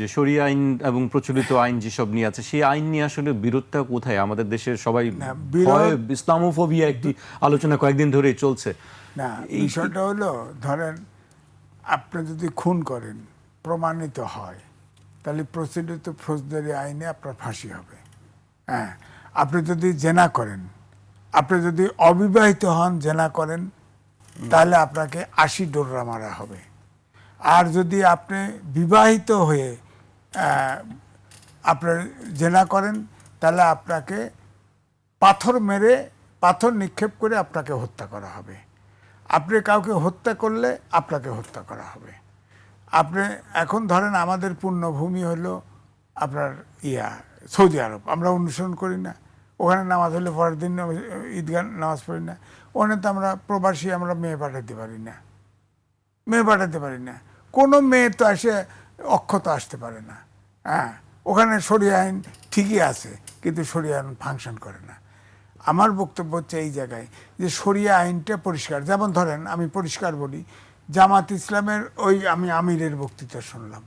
যে শরিয়া আইন এবং প্রচলিত আইন যেসব নিয়ে আছে সেই আইন নিয়ে আসলে বিরোধটা কোথায়? আমাদের দেশের সবাই ইসলামোফোবিয়া একটি আলোচনা কয়েকদিন ধরেই চলছে। না বিষয়টা হলো ধরেন আপনি যদি খুন করেন প্রমাণিত হয় তাহলে প্রচলিত ফৌজদারি আইনে আপনার ফাঁসি হবে। হ্যাঁ আপনি যদি জেনা করেন আপনি যদি অবিবাহিত হন জেনা করেন তাহলে আপনাকে আশি ডোররা মারা হবে। আর যদি আপনি বিবাহিত হয়ে আপনার জেনা করেন, তাহলে আপনাকে পাথর মেরে, পাথর নিক্ষেপ করে আপনাকে হত্যা করা হবে। আপনি কাউকে হত্যা করলে আপনাকে হত্যা করা হবে। আপনি এখন ধরেন আমাদের পূর্ণভূমি হলো আপনার ইয়া, সৌদি আরব। আমরা অনুসরণ করি না। ওখানে নামাজ হলে পরের দিন ঈদগাহ নামাজ পড়ি না। ওখানে তো আমরা প্রবাসী, আমরা মেয়ে পাঠাতে পারি না। মেয়ে পাঠাতে পারি না। কোনো মেয়ে তো এসে অক্ষত আসতে পারে না। হ্যাঁ ওখানে সরিয়া আইন ঠিকই আছে, কিন্তু সরিয়া আইন ফাংশন করে না। আমার বক্তব্য হচ্ছে এই জায়গায় যে সরিয়া আইনটা পরিষ্কার। যেমন ধরেন, আমি পরিষ্কার বলি, জামাত ইসলামের ওই আমি আমিরের বক্তৃতা শুনলাম।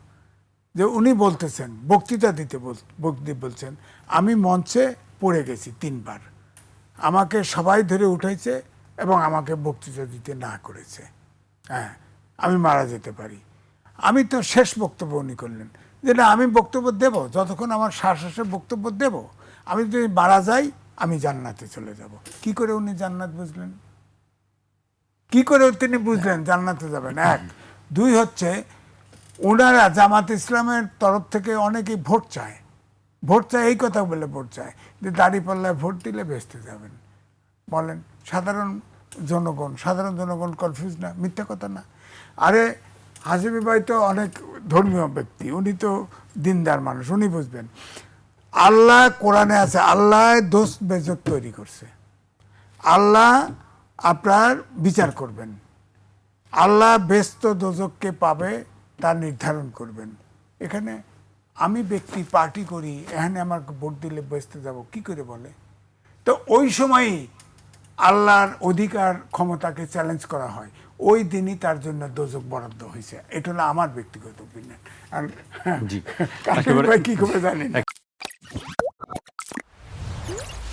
যে উনি বলতেছেন, বক্তৃতা দিতে বল, বক্তৃতা বলছেন, আমি মঞ্চে পড়ে গেছি তিনবার। আমাকে সবাই ধরে উঠেছে এবং আমাকে বক্তৃতা দিতে না করেছে। হ্যাঁ আমি মারা যেতে পারি। আমি তো শেষ বক্তব্য উনি করলেন। যে না, আমি বক্তব্য দেব, যতক্ষণ আমার শ্বাস বক্তব্য দেব, আমি যদি মারা যাই, আমি জান্নাতে চলে যাব। কি করে উনি জান্নাত বুঝলেন? কি করে তিনি বুঝলেন জান্নাতে যাবেন? এক। দুই হচ্ছে ওনারা জামাত ইসলামের তরফ থেকে অনেকেই ভোট চায়। ভোট চায়, এই কথা বলে ভোট চায়, যে দাড়ি পাল্লায় ভোট দিলে বেসতে যাবেন। বলেন, সাধারণ জনগণ সাধারণ জনগণ কনফিউজ না, মিথ্যা কথা না। আরে হাসিবি ভাই তো অনেক ধর্মীয় ব্যক্তি, উনি তো দিনদার মানুষ, উনি বুঝবেন। আল্লাহ কোরআনে আছে, আল্লাহ দোষ বেজত তৈরি করছে। আল্লাহ আপনার বিচার করবেন। আল্লাহ ব্যস্ত দোজককে পাবে, তা নির্ধারণ করবেন। এখানে আমি ব্যক্তি পার্টি করি, এখানে আমার ভোট দিলে বেসতে যাব, কি করে বলে? তো ওই সময়ই আল্লাহর অধিকার ক্ষমতাকে চ্যালেঞ্জ করা হয়। ওই দিনই তার জন্য দোজক বরাদ্দ হয়েছে। এটা হলো আমার ব্যক্তিগত অপিনিয়ন আর কি করে জানি না।